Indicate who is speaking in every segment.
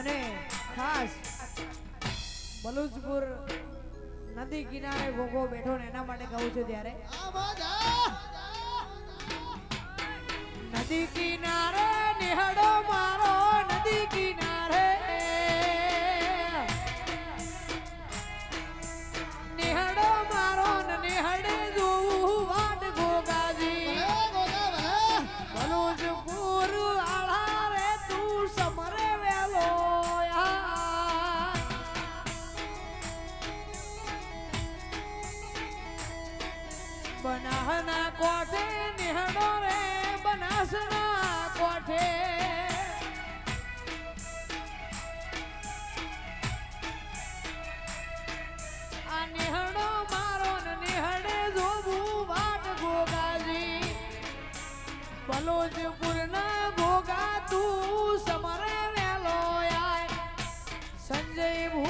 Speaker 1: અને ખાસ બલુચપુર નદી કિનારે ભોગો બેઠો ને એના માટે કહું છું ત્યારે. નિહના કોઠે નિહડો રે બનાસના કોઠે. આ નિહડો મારો નિહડે જોવું વાટ ગોગાજી. બલોજપુર ના ગોગા તું સમરે વેલો આય.
Speaker 2: સંજય ભૂ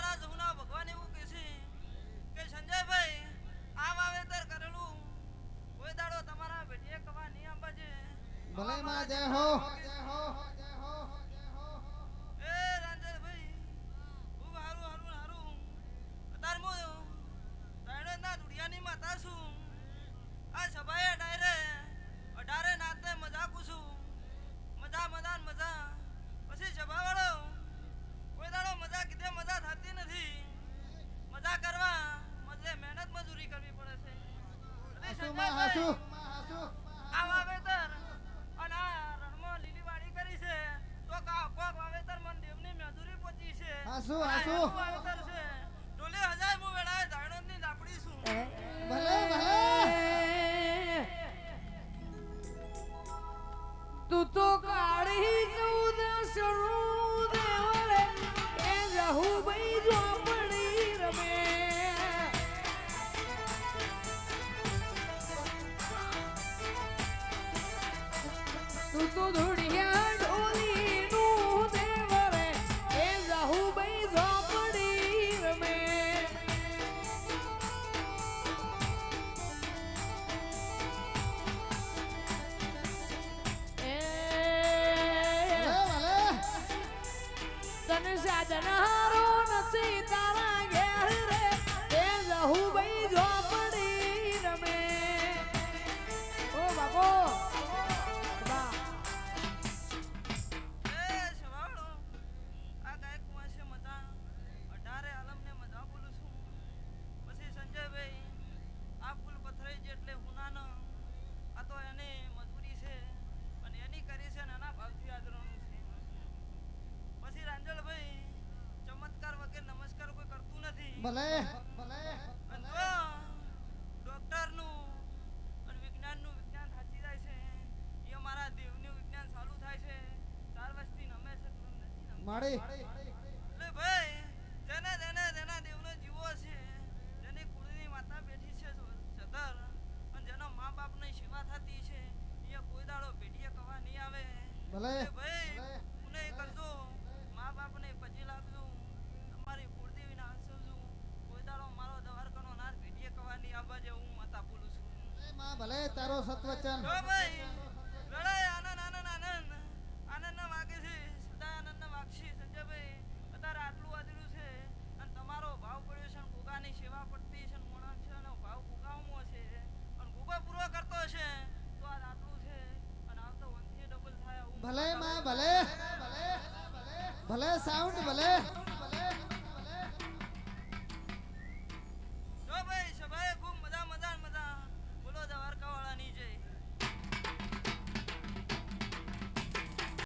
Speaker 3: ભલે માં જય હો.
Speaker 2: આસુ આસુ ડોલે હજાય મુ વેળાએ
Speaker 3: દાણોની
Speaker 1: તું તો કાઢી શરૂ જહુ ભઈ જો આપણી રમે.
Speaker 2: તું i inside the house.
Speaker 3: ભલે. ભલે.
Speaker 2: અને વિજ્ઞાનનું વિજ્ઞાન સાચી જાય છે. એ મારા દેવનું વિજ્ઞાન ચાલુ થાય છે. ચાર વસ્તી નમે છે
Speaker 3: તારો સત્વચન ભલે માં ભલે ભલે સાઉન્ડ ભલે